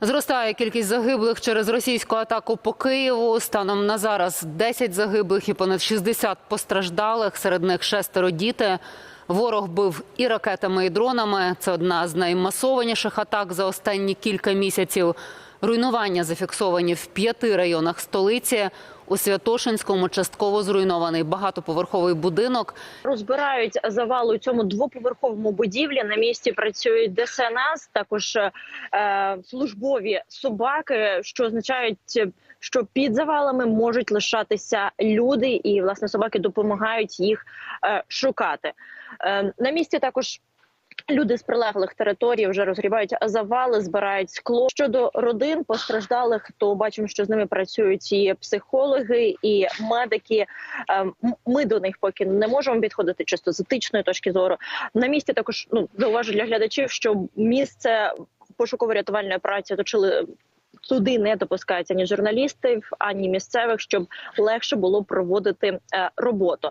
Зростає кількість загиблих через російську атаку по Києву. Станом на зараз 10 загиблих і понад 60 постраждалих. Серед них шестеро діти. Ворог бив і ракетами, і дронами. Це одна з наймасованіших атак за останні кілька місяців. Руйнування зафіксовані в п'яти районах столиці. У Святошинському частково зруйнований багатоповерховий будинок. розбирають завал у цьому двоповерховому будівлі. На місці працюють ДСНС, також е, службові собаки, що означають, що під завалами можуть лишатися люди, і власне собаки допомагають їх е, шукати. Е, на місці також. Люди з прилеглих територій вже розгрібають завали, збирають скло. Щодо родин постраждалих, то бачимо, що з ними працюють і психологи, і медики. Ем, Ми до них поки не можемо підходити чисто з етичної точки зору. На місці також ну зауважу для глядачів, що місце пошуково-рятувальної праці оточили. Туди не допускаються ні журналістів, ані місцевих, щоб легше було проводити е, роботу.